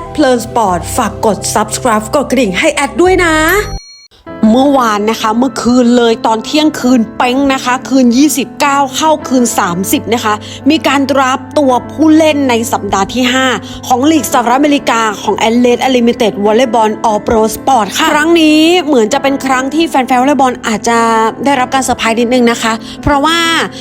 ดเพลินสปอร์ตฝากกด subscribe กดกระดิ่งให้แอดด้วยนะ เมื่อวานนะคะ เมื่อคืนเลยตอนเที่ยงคืนเป้งนะคะ คืน 29 เข้าคืน 30 นะคะ มีการดรับตัวผู้เล่นในสัปดาห์ที่ 5 ของลีกสหรัฐอเมริกาของ a l e t Unlimited Volleyball All Pro Sport ค่ะ ครั้งนี้เหมือนจะเป็นครั้งที่แฟนๆวอลเลย์บอลอาจจะได้รับการเซอร์ไพรส์นิดนึงนะคะ เพราะว่า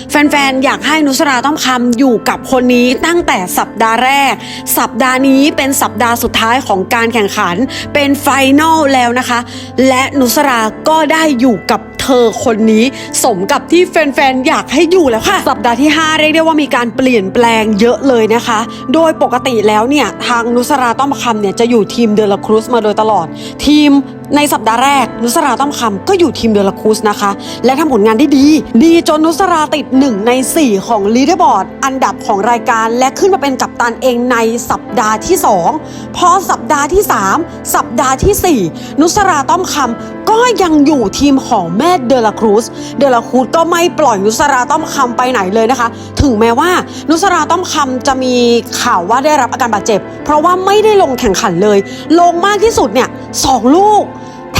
แฟนๆ อยากให้นุสราต้องคำอยู่กับคนนี้ตั้งแต่สัปดาห์แรก สัปดาห์นี้เป็นสัปดาห์สุดท้ายของการแข่งขันเป็นไฟนอลแล้วนะคะ และนุสราก็ได้อยู่กับ เธอคนนี้สมกับที่แฟนๆ อยากให้อยู่แล้วค่ะ สัปดาห์ที่ 5 เรียกได้ว่ามีการเปลี่ยนแปลงเยอะเลยนะคะ โดยปกติแล้วเนี่ยทางนุสราต้อมคำเนี่ยจะอยู่ทีมเดลครูสมาโดยตลอด ทีมในสัปดาห์แรก นุสราต้อมคำก็อยู่ทีมเดลครูสนะคะ และทำผลงานได้ดี ดีจนนุสราติด 1 ใน 4 ของลีดเดอร์บอร์ดอันดับของรายการ และขึ้นมาเป็นกัปตันเองในสัปดาห์ที่ 2 พอสัปดาห์ที่ 3 สัปดาห์ทีสี่4 นุสราต้อมคำก็ยังอยู่ทีมของแม่เดลครูสเดลครูสก็ไม่ปล่อยนุสราต้อมคำไปไหนเลยนะคะ ถึงแม้ว่านุสราต้อมคำจะมีข่าวว่าได้รับอาการบาดเจ็บ เพราะว่าไม่ได้ลงแข่งขันเลย ลงมากที่สุดเนี่ยสองลูก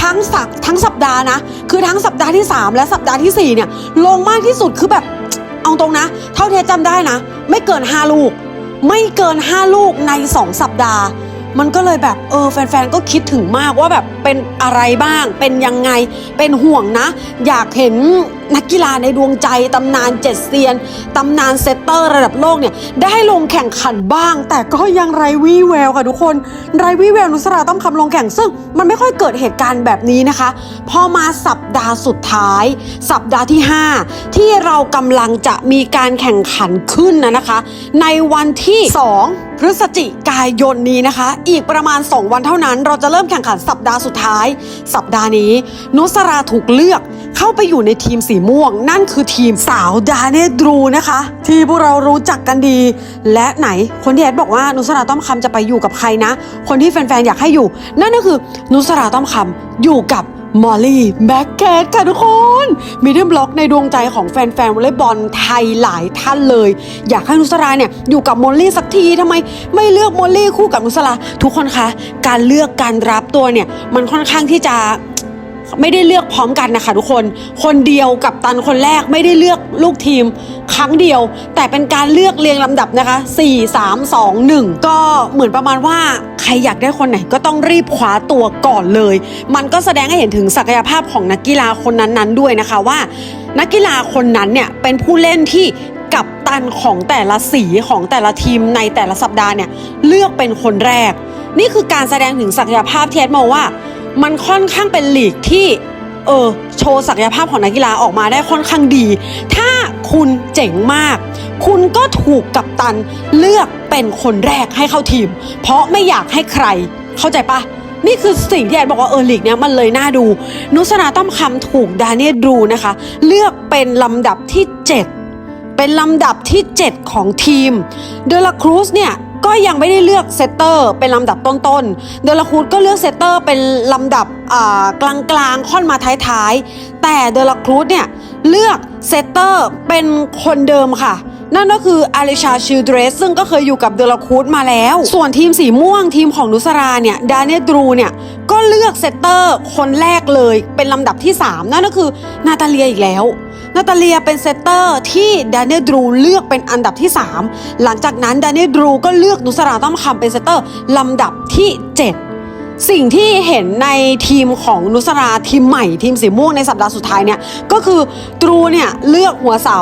ทั้งสักทั้งสัปดาห์นะ คือทั้งสัปดาห์ที่ 3 และสัปดาห์ทีสี่4 เนี่ย ลงมากที่สุดคือแบบเอาตรงนะ เท่าที่จำได้นะ ไม่เกิน 5 ลูก ไม่เกิน 5 ลูกใน 2 สัปดาห์ มันก็เลยแบบเออแฟนๆก็คิดถึงมากว่าแบบเป็นอะไรบ้าง เป็นยังไงเป็นห่วงนะ อยากเห็นนักกีฬาในดวงใจตำนานเจ็ดเซียนตำนานเซตเตอร์ระดับโลกเนี่ยได้ลงแข่งขันบ้าง แต่ก็ยังไรวี่แววค่ะทุกคนไรวี่แววนุสราต้องคำลงแข่งซึ่ง มันไม่ค่อยเกิดเหตุการณ์แบบนี้นะคะ พอมาสัปดาห์สุดท้าย สัปดาห์ที่ 5 ที่เรากำลังจะมีการแข่งขันขึ้นนะนะคะ ในวันที่ 2 พฤศจิกายนนี้นะคะ อีกประมาณ 2 วันเท่านั้น เราจะเริ่มแข่งขันสัปดาห์สุดท้าย สัปดาห์นี้ นุสราถูกเลือกเข้าไปอยู่ในทีมสีม่วง นั่นคือทีมสาวดาเนดรูนะคะ ที่พวกเรารู้จักกันดี และไหนคนที่แอดบอกว่านุสราต้อมคำจะไปอยู่กับใครนะ คนที่แฟนๆอยากให้อยู่ นั่นก็คือนุสราต้อมคำอยู่กับมอลลี่แบ็กแคทค่ะทุกคนมีเดียมบล็อกในดวงใจของแฟนๆวอลเลย์บอลไทยหลายท่านเลย อยากให้นุสราเนี่ยอยู่กับมอลลี่สักทีทำไม ไม่เลือกมอลลี่คู่กับนุสราทุกคนคะ การเลือกการรับตัวเนี่ย มันค่อนข้างที่จะ ไม่ได้เลือกพร้อมกันนะคะทุกคน คนเดียวกับตันคนแรกไม่ได้เลือกลูกทีม ครั้งเดียว แต่เป็นการเลือกเรียงลำดับนะคะ 4 3 2 1 ก็เหมือนประมาณว่าใครอยากได้คนไหนก็ต้องรีบคว้าตัวก่อนเลย มันก็แสดงให้เห็นถึงศักยภาพของนักกีฬาคนนั้นๆด้วยนะคะว่า นักกีฬาคนนั้นเนี่ยเป็นผู้เล่นที่กับตันของแต่ละสีของแต่ละทีมในแต่ละสัปดาห์เนี่ยเลือกเป็นคนแรก นี่คือการแสดงถึงศักยภาพที่แอดมองว่า มันค่อนข้างเป็นลีกที่เออโชว์ศักยภาพของนักกีฬาออกมาได้ค่อนข้างดี ถ้าคุณเจ๋งมาก คุณก็ถูกกัปตันเลือกเป็นคนแรกให้เข้าทีม เพราะไม่อยากให้ใครเข้าใจปะนี่คือสิ่งที่แอนบอกว่าเออลีกเนี้ยมันเลยน่าดู นุสนาต้อมคำถูกดานิเอลดรูนะคะ เลือกเป็นลำดับที่ 7 เป็นลำดับที่ 7 ของทีม เดลครูสเนี่ย ก็ยังไม่ได้เลือกเซตเตอร์เป็นลำดับต้นๆ เดลาครูสก็เลือกเซตเตอร์เป็นลำดับกลางๆ ค่อนมาท้ายๆ แต่เดลครูสเนี่ยเลือกเซตเตอร์เป็นคนเดิมค่ะ นั่นก็คืออาริชาชิลเดรสซึ่งก็เคยอยู่กับเดลคูดมาแล้ว ส่วนทีมสีม่วงทีมของนุสราเนี่ยดานิเอลดรูเนี่ยก็เลือกเซตเตอร์คนแรกเลยเป็นลำดับที่ 3 นั่นก็คือนาตาเลียอีกแล้ว นาตาเลียเป็นเซตเตอร์ที่ดานิเอลดรูเลือกเป็นอันดับที่ 3 หลังจากนั้นดานิเอลดรูก็เลือกนุสราต้อมคำเป็นเซตเตอร์ลำดับที่ 7 สิ่งที่เห็นในทีมของนุสราทีมใหม่ทีมสีม่วงในสัปดาห์สุดท้ายเนี่ยก็คือดรูเนี่ยเลือกหัวเสา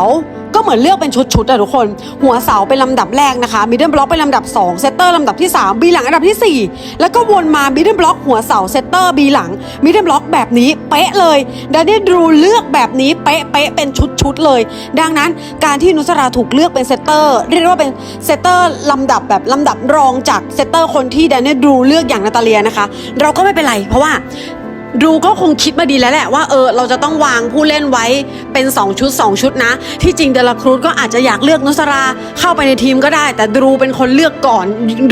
ก็เหมือนเลือกเป็นชุดๆอะทุกคน หัวเสาเป็นลำดับแรกนะคะมิดเดิลบล็อกเป็นลำดับ2เซตเตอร์ลำดับที่ 3 บีหลังอันดับที่ 4 แล้วก็วนมามิดเดิลบล็อกหัวเสาเซตเตอร์บีหลังมิดเดิลบล็อกแบบนี้เป๊ะเลยดานิเดรูเลือกแบบนี้เป๊ะเป๊ะเป็นชุดๆเลย ดังนั้นการที่นุสราถูกเลือกเป็นเซตเตอร์เรียกว่าเป็นเซตเตอร์ลำดับแบบลำดับรองจากเซตเตอร์คนที่ดานิเดรูเลือกอย่างนาตาเลียนะคะ เราก็ไม่เป็นไรเพราะว่า ดูก็คงคิดมาดีแล้วแหละว่าเออเราจะต้องวางผู้เล่นไว้เป็น 2 ชุด 2 ชุดนะ ที่จริงเดลครูซก็อาจจะอยากเลือกนุสราเข้าไปในทีมก็ได้ แต่ดูเป็นคนเลือกก่อน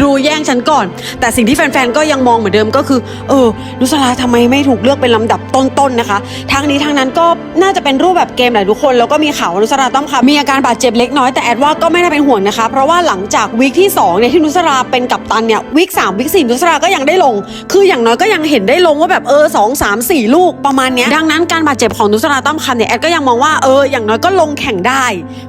ดูแย่งฉันก่อน แต่สิ่งที่แฟนๆก็ยังมองเหมือนเดิมก็คือ เออนุสราทำไมไม่ถูกเลือกเป็นลำดับต้นๆนะคะทางนี้ทางนั้นก็น่าจะเป็นรูปแบบเกมแหละทุกคนแล้วก็มีข่าวนุสราต้อมค่ะมีอาการบาดเจ็บเล็กน้อยแต่แอดว่าก็ไม่น่าเป็นห่วงนะคะ เพราะว่าหลังจากวีคที่2เนี่ยที่นุสราเป็นกัปตันเนี่ยวีคสามวีคสี่นุสราก็ยังได้ลง คืออย่างน้อยก็ยังเห็นได้ลงว่าแบบเออสองสามสี่ลูกประมาณเนี้ยดังนั้นการบาดเจ็บของนุสราต้อมคำเนี่ยแอดก็ยังมองว่าเอออย่างน้อยก็ลงแข่งได้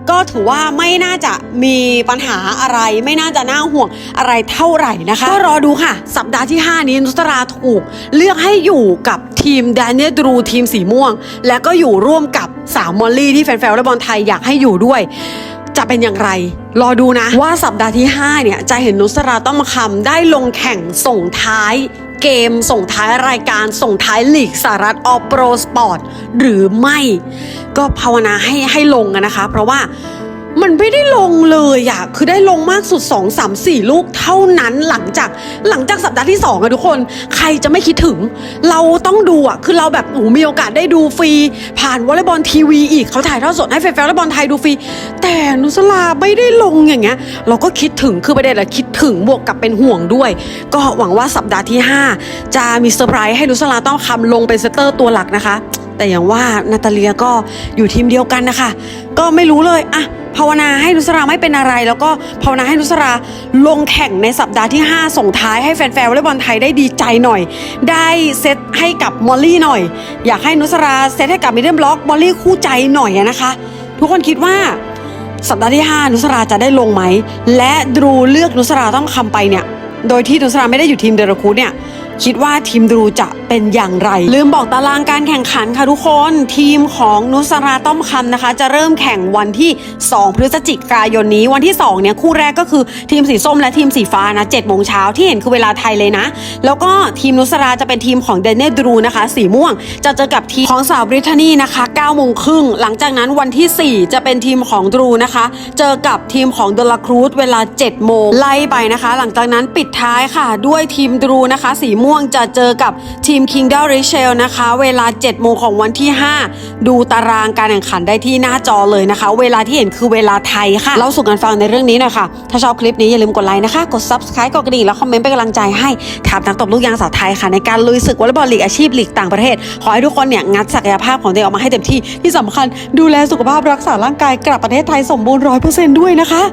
ก็ถือว่าไม่น่าจะมีปัญหาอะไร ไม่น่าจะน่าห่วงอะไรเท่าไหร่นะคะก็รอดูค่ะ สัปดาห์ที่ 5 นี้นุสราถูกเลือกให้อยู่กับทีมแดเนียลดรูทีมสีม่วง และก็อยู่ร่วมกับสาวมอลลี่ที่แฟนๆวอลเลย์บอลไทยอยากให้อยู่ด้วย จะเป็นอย่างไร รอดูนะว่าสัปดาห์ที่ 5 เนี่ยจะเห็นนุสราต้อมคำได้ลงแข่งส่งท้าย เกมส่งท้ายรายการส่งท้ายลีกสหรัฐออโปรสปอร์ตหรือไม่ ก็ภาวนาให้ให้ลงนะคะ เพราะว่า มันไม่ได้ลงเลยอะคือได้ลงมากสุด 2 3 4 ลูกเท่านั้นหลังจากหลังจากสัปดาห์ที่2อะทุกคน ใครจะไม่คิดถึง เราต้องดูอะคือเราแบบโอ้มีโอกาสได้ดูฟรี ผ่านวอลเลย์บอลทีวีอีกเขาถ่ายทอดสดให้แฟนๆวอลเลย์บอลไทยดูฟรี แต่นุสลาไม่ได้ลงอย่างเงี้ย เราก็คิดถึงคือประเด็นอะคิดถึงบวกกับเป็นห่วงด้วย ก็หวังว่าสัปดาห์ที่ 5 จะมีเซอร์ไพรส์ให้นุสลาต้องคำลงเป็นเซตเตอร์ตัวหลักนะคะ แต่อย่างว่านาตาเลียก็อยู่ทีมเดียวกันนะคะ ก็ไม่รู้เลยอะภาวนาให้นุสราไม่เป็นอะไร แล้วก็ภาวนาให้นุสราลงแข่งในสัปดาห์ที่ 5 ส่งท้ายให้แฟนๆวอลเลย์บอลไทยได้ดีใจหน่อย ได้เซตให้กับมอลลี่หน่อย อยากให้นุสราเซตให้กับมิดเดิลบล็อกมอลลี่คู่ใจหน่อยนะคะ ทุกคนคิดว่าสัปดาห์ที่ 5 นุสราจะได้ลงไหม และดูเลือกนุสราต้องคำไปเนี่ย โดยที่นุสราไม่ได้อยู่ทีมเดรคูเนี่ย คิดว่าทีมดูจะเป็นอย่างไร ลืมบอกตารางการแข่งขันค่ะทุกคน ทีมของนุสราต้อมคำนะคะ จะเริ่มแข่งวันที่ 2 พฤศจิกายนนี้วันที่2เนี่ยคู่แรกก็คือทีมสีส้มและทีมสีฟ้านะ7โมงเช้าที่เห็นคือเวลาไทยเลยนะ แล้วก็ทีมนุสราจะเป็นทีมของเดนเนดรูนะคะ สีม่วง จะเจอกับทีมของสาวบริทานีนะคะ9โมงครึ่งหลังจากนั้นวันที่ 4 จะเป็นทีมของดรูนะคะ เจอกับทีมของเดลครูซเวลา7โมงไล่ไปนะคะ หลังจากนั้นปิดท้ายค่ะ ด้วยทีมดรูนะคะสีม่วงจะเจอกับทีม King d a r i c h e l นะคะ เวลา 7 โมงของวันที่ 5 ดูตารางการแข่งขันได้ที่หน้าจอเลยนะคะ เวลาที่เห็นคือเวลาไทยค่ะเราสู่กันฟังในเรื่องนี้หน่อยค่ะ ถ้าชอบคลิปนี้อย่าลืมกดไลค์นะคะ กด subscribe กดกระดิ่งแล้วคอมเมนต์เป็นกำลังใจให้ถามนักตบลูกยางสาวไทยค่ะ ในการลุยศึกวอลเลย์บอลลีกอาชีพลีกต่างประเทศ ขอให้ทุกคนเนี่ยงัดศักยภาพของตัวเองออกมาให้เต็มที่ที่สำคัญดูแลสุขภาพรักษาร่างกายกลับประเทศไทยสมบูรณ์ร้อยเปอร์เซ็นต์ด้วยนะคะ